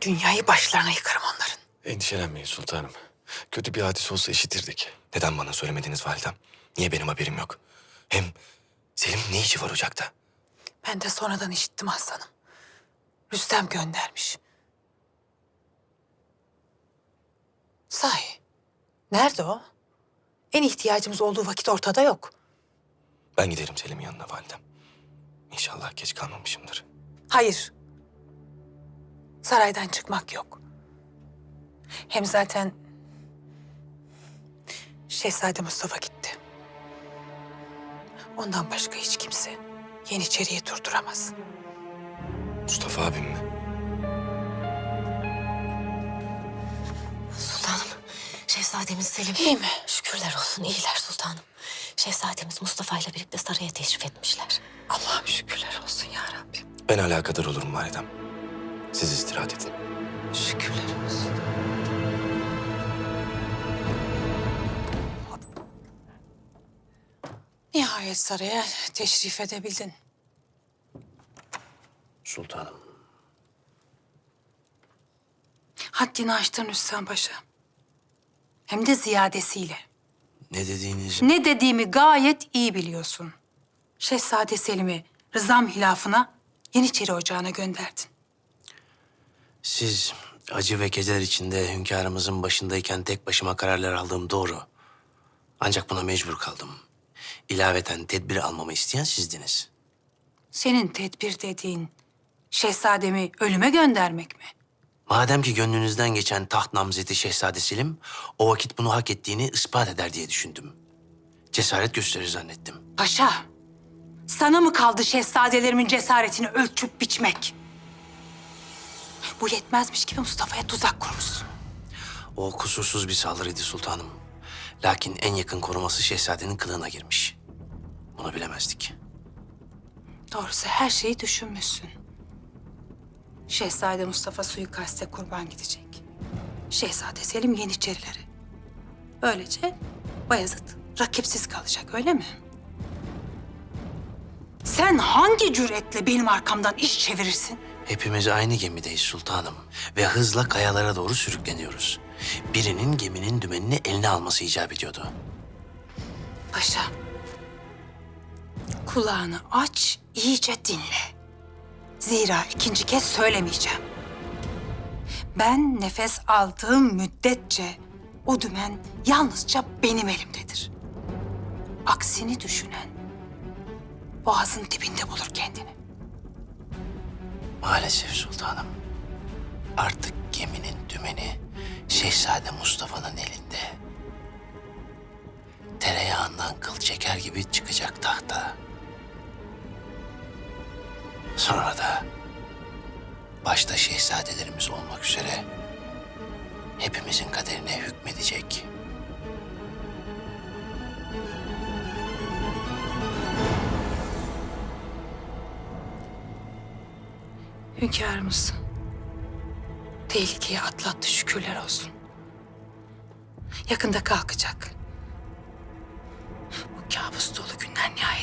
Dünyayı başlarına yıkarım onların. Endişelenmeyin sultanım. Kötü bir hadise olsa işitirdik. Neden bana söylemediniz validem? Niye benim haberim yok? Hem Selim ne işi var ocakta? Ben de sonradan işittim aslanım. Rüstem göndermiş. Sahi, nerede o? En ihtiyacımız olduğu vakit ortada yok. Ben giderim Selim'in yanına validem. İnşallah geç kalmamışımdır. Hayır. Saraydan çıkmak yok. Hem zaten Şehzade Mustafa gitti. Ondan başka hiç kimse Yeniçeri'yi durduramaz. Mustafa abim mi? Sultanım, şehzademiz Selim... İyi mi? Şükürler olsun, iyiler sultanım. Şehzademiz Mustafa ile birlikte saraya teşrif etmişler. Allah'ım şükürler olsun ya Rabbim. Ben alakadar olurum validem. Siz istirahat edin. Şükürler olsun. Nihayet saraya teşrif edebildin. Sultanım. Haddini aştın Rüstem Paşa. Hem de ziyadesiyle. Ne dediğiniz... Ne dediğimi gayet iyi biliyorsun. Şehzade Selim'i rızam hilafına Yeniçeri Ocağı'na gönderdin. Siz acı ve keder içinde hünkârımızın başındayken tek başıma kararlar aldığım doğru. Ancak buna mecbur kaldım. İlaveten tedbir almamı isteyen sizdiniz. Senin tedbir dediğin şehzademi ölüme göndermek mi? Madem ki gönlünüzden geçen taht namzeti Şehzade Selim, o vakit bunu hak ettiğini ispat eder diye düşündüm. Cesaret gösterir zannettim. Paşa, sana mı kaldı şehzadelerimin cesaretini ölçüp biçmek? Bu yetmezmiş gibi Mustafa'ya tuzak kurmuşsun. O kusursuz bir saldırıydı sultanım. Lakin en yakın koruması şehzadenin kılığına girmiş. Bunu bilemezdik. Doğrusu her şeyi düşünmüşsün. Şehzade Mustafa suikaste kurban gidecek. Şehzade Selim Yeniçerileri. Böylece Bayezid rakipsiz kalacak öyle mi? Sen hangi cüretle benim arkamdan iş çevirirsin? Hepimiz aynı gemideyiz sultanım ve hızla kayalara doğru sürükleniyoruz. Birinin geminin dümenini eline alması icap ediyordu. Paşa, kulağını aç, iyice dinle. Zira ikinci kez söylemeyeceğim. Ben nefes aldığım müddetçe o dümen yalnızca benim elimdedir. Aksini düşünen boğazın dibinde bulur kendini. Maalesef sultanım. Artık geminin dümeni Şehzade Mustafa'nın elinde. Tereyağından kıl çeker gibi çıkacak tahta. Sonra da başta şehzadelerimiz olmak üzere hepimizin kaderine hükmedecek. Hünkârımız tehlikeyi atlattı şükürler olsun. Yakında kalkacak. Bu kabus dolu günler nihayet.